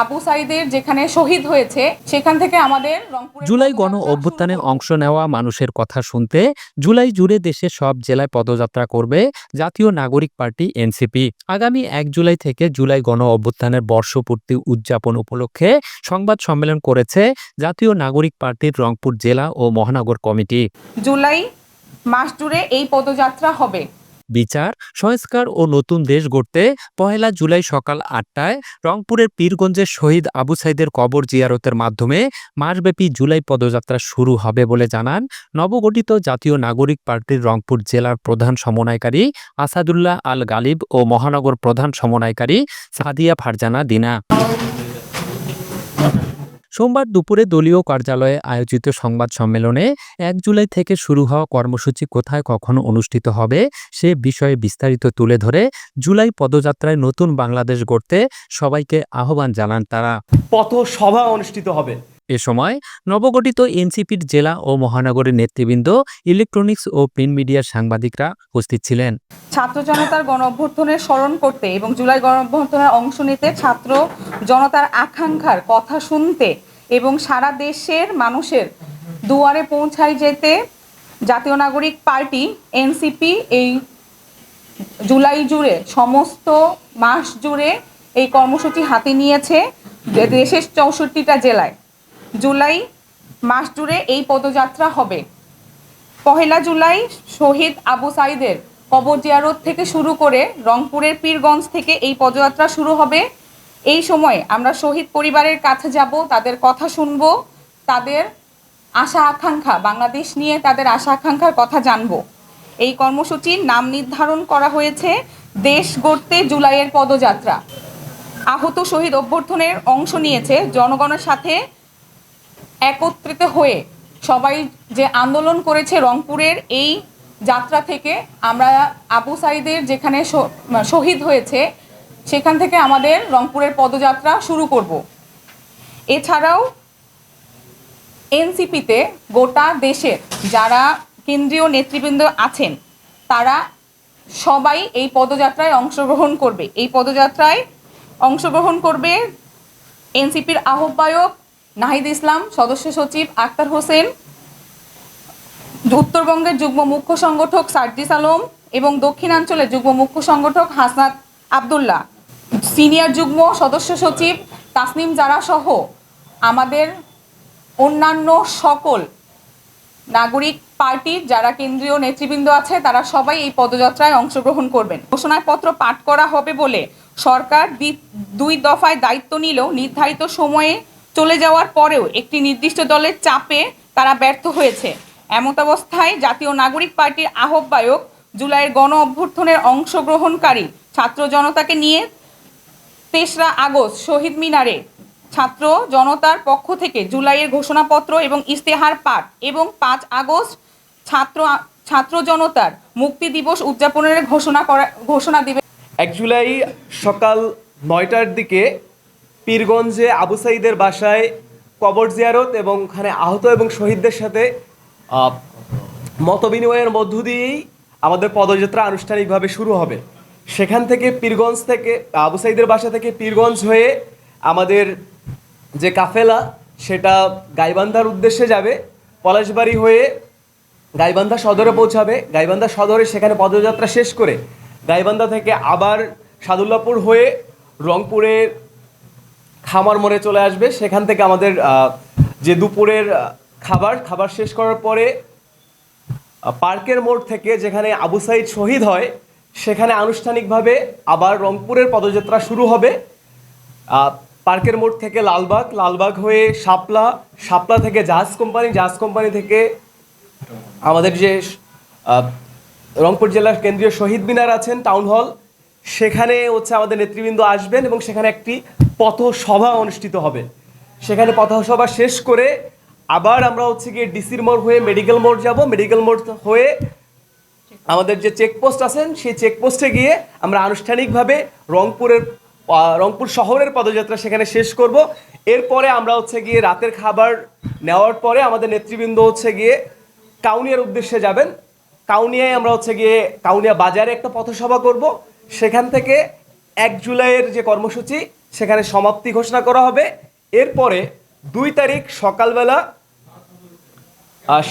আবু সাইদের যেখানে শহীদ হয়েছে সেখান থেকে আমাদের জুলাই গণ অভ্যুত্থানে অংশ নেওয়া মানুষের কথা শুনতে জুলাই জুড়ে দেশের সব জেলায় পদযাত্রা করবে জাতীয় নাগরিক পার্টি এনসিপি। আগামী এক জুলাই থেকে জুলাই গণ অভ্যুত্থানের বর্ষপূর্তি উদযাপন উপলক্ষে সংবাদ সম্মেলন করেছে জাতীয় নাগরিক পার্টির রংপুর জেলা ও মহানগর কমিটি। জুলাই মাস জুড়ে এই পদযাত্রা হবে। বিচার, সংস্কার ও নতুন দেশ গড়তে পহেলা জুলাই সকাল আটটায় রংপুরের পীরগঞ্জের শহীদ আবু সাইদের কবর জিয়ারতের মাধ্যমে মাসব্যাপী জুলাই পদযাত্রা শুরু হবে বলে জানান নবগঠিত জাতীয় নাগরিক পার্টির রংপুর জেলার প্রধান সমন্বয়কারী আসাদুল্লাহ আল গালিব ও মহানগর প্রধান সমন্বয়কারী সাদিয়া ফারজানা দিনা। সোমবার দুপুরে দলীয় কার্যালয়ে আয়োজিত সংবাদ সম্মেলনে এক জুলাই থেকে শুরু হওয়া কর্মসূচি কোথায় কখন অনুষ্ঠিত হবে সে বিষয়ে বিস্তারিত তুলে ধরে জুলাই পদযাত্রায় নতুন বাংলাদেশ গড়তে সবাইকে আহ্বান জানান তারা। পথ সভা অনুষ্ঠিত হবে। এ সময় নবগঠিত এনসিপির জেলা ও মহানগরের নেতৃবৃন্দ ইলেকট্রনিক্স ও প্রিন্ট মিডিয়ার সাংবাদিকরা উপস্থিত ছিলেন। ছাত্র জনতার গণ অভ্যর্থনের স্মরণ করতে এবং জুলাই গণ অভ্যর্থনের অংশ নিতে ছাত্র জনতার আকাঙ্ক্ষার কথা শুনতে এবং সারা দেশের মানুষের দুয়ারে পৌঁছায় যেতে জাতীয় নাগরিক পার্টি, এনসিপি এই জুলাই জুড়ে, সমস্ত মাস জুড়ে এই কর্মসূচি হাতে নিয়েছে দেশের চৌষট্টিটা জেলায়। জুলাই মাস জুড়ে এই পদযাত্রা হবে। পহেলা জুলাই শহীদ আবু সাইদের কবর জিয়ারত থেকে শুরু করে রংপুরের পীরগঞ্জ থেকে এই পদযাত্রা শুরু হবে। এই সময় আমরা শহীদ পরিবারের কাছে যাব, তাদের কথা শুনব, তাদের আশা আকাঙ্ক্ষা, বাংলাদেশ নিয়ে তাদের আশা আকাঙ্ক্ষার কথা জানব। এই কর্মসূচির নাম নির্ধারণ করা হয়েছে, দেশ গড়তে জুলাইয়ের পদযাত্রা। আহত শহীদ অভ্যর্থনের অংশ নিয়েছে, জনগণের সাথে একত্রিত হয়ে সবাই যে আন্দোলন করেছে রংপুরের এই যাত্রা থেকে, আমরা আবু সাইদের যেখানে শহীদ হয়েছে সেখান থেকে আমাদের রংপুরের পদযাত্রা শুরু করব। এছাড়াও এনসিপিতে গোটা দেশের যারা কেন্দ্রীয় নেতৃবৃন্দ আছেন, তারা সবাই এই পদযাত্রায় অংশগ্রহণ করবে। এই পদযাত্রায় অংশগ্রহণ করবে এনসিপির আহ্বায়ক নাহিদ ইসলাম, সদস্য সচিব আক্তার হোসেন, উত্তরবঙ্গের যুগ্ম মুখ্য সংগঠক সার্জিস আলম এবং দক্ষিণাঞ্চলের যুগ্ম মুখ্য সংগঠক হাসনাত আবদুল্লাহ। সিনিয়র যুগ্ম সদস্য সচিব তাসনিম জারা সহ আমাদের অন্যান্য সকল নাগরিক পার্টির যারা কেন্দ্রীয় নেতৃবৃন্দ আছে, তারা সবাই এই পদযাত্রায় অংশগ্রহণ করবেন। ঘোষণাপত্র পাঠ করা হবে বলে সরকার দুই দফায় দায়িত্ব নিলেও নির্ধারিত সময়ে চলে যাওয়ার পরেও একটি নির্দিষ্ট দলের চাপে তারা ব্যর্থ হয়েছে। এমতাবস্থায় জাতীয় নাগরিক পার্টির আহ্বায়ক জুলাইয়ের গণ অভ্যর্থনের অংশগ্রহণকারী ছাত্র জনতাকে নিয়ে তেসরা আগস্ট শহীদ মিনারে ছাত্র জনতার পক্ষ থেকে জুলাইয়ের ঘোষণাপত্র এবং ইস্তেহার পাঠ এবং পাঁচ আগস্ট ছাত্র ছাত্র জনতার মুক্তি দিবস উদযাপনের ঘোষণা করা, ঘোষণা দিবে। এক জুলাই সকাল নয়টার দিকে পীরগঞ্জে আবু সাইদের বাসায় কবর জিয়ারত এবং ওখানে আহত এবং শহীদদের সাথে মতবিনিময়ের মধ্য দিয়েই আমাদের পদযাত্রা আনুষ্ঠানিকভাবে শুরু হবে। সেখান থেকে পীরগঞ্জ থেকে, আবু সাইদের বাসা থেকে পীরগঞ্জ হয়ে আমাদের যে কাফেলা, সেটা গাইবান্ধার উদ্দেশ্যে যাবে। পলাশবাড়ি হয়ে গাইবান্ধা সদরে পৌঁছাবে। গাইবান্ধা সদরে সেখানে পদযাত্রা শেষ করে গাইবান্ধা থেকে আবার সাদুল্লাপুর হয়ে রংপুরে খামার মোড়ে চলে আসবে। সেখান থেকে আমাদের যে দুপুরের খাবার খাবার শেষ করার পরে পার্কের মোড় থেকে যেখানে আবু সাইদ শহীদ হয় সেখানে আনুষ্ঠানিকভাবে আবার রংপুরের পদযাত্রা শুরু হবে। পার্কের মোড় থেকে লালবাগ লালবাগ হয়ে শাপলা শাপলা থেকে জাহাজ কোম্পানি জাহাজ কোম্পানি থেকে আমাদের যে রংপুর জেলার কেন্দ্রীয় শহীদ মিনার আছেন, টাউন হল, সেখানে হচ্ছে আমাদের নেতৃবৃন্দ আসবেন এবং সেখানে একটি পথসভা অনুষ্ঠিত হবে। সেখানে পথসভা শেষ করে আবার আমরা হচ্ছে গিয়ে ডিসির মোড় হয়ে মেডিকেল মোড় যাব। মেডিকেল মোড় হয়ে আমাদের যে চেকপোস্ট আছেন, সেই চেকপোস্টে গিয়ে আমরা আনুষ্ঠানিকভাবে রংপুরের রংপুর শহরের পদযাত্রা সেখানে শেষ করব। এরপরে আমরা হচ্ছে গিয়ে রাতের খাবার নেওয়ার পরে আমাদের নেতৃবৃন্দ হচ্ছে গিয়ে কাউনিয়ার উদ্দেশ্যে যাবেন। কাউনিয়ায় আমরা হচ্ছে গিয়ে কাউনিয়া বাজারে একটা পথসভা করব। সেখান থেকে এক জুলাইয়ের যে কর্মসূচি, সেখানে সমাপ্তি ঘোষণা করা হবে। এরপরে দুই তারিখ সকালবেলা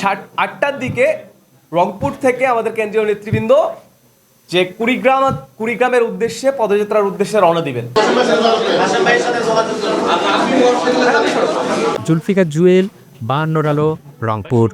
সাত, আটটার দিকে রংপুর থেকে আমাদের কেন্দ্রীয় নেতৃবৃন্দ যে কুড়িগ্রাম, কুড়িগ্রামের উদ্দেশ্যে, পদযাত্রার উদ্দেশ্যে রওনা দিবেন। জুলফিকা জুয়েল বা আলো, রংপুর।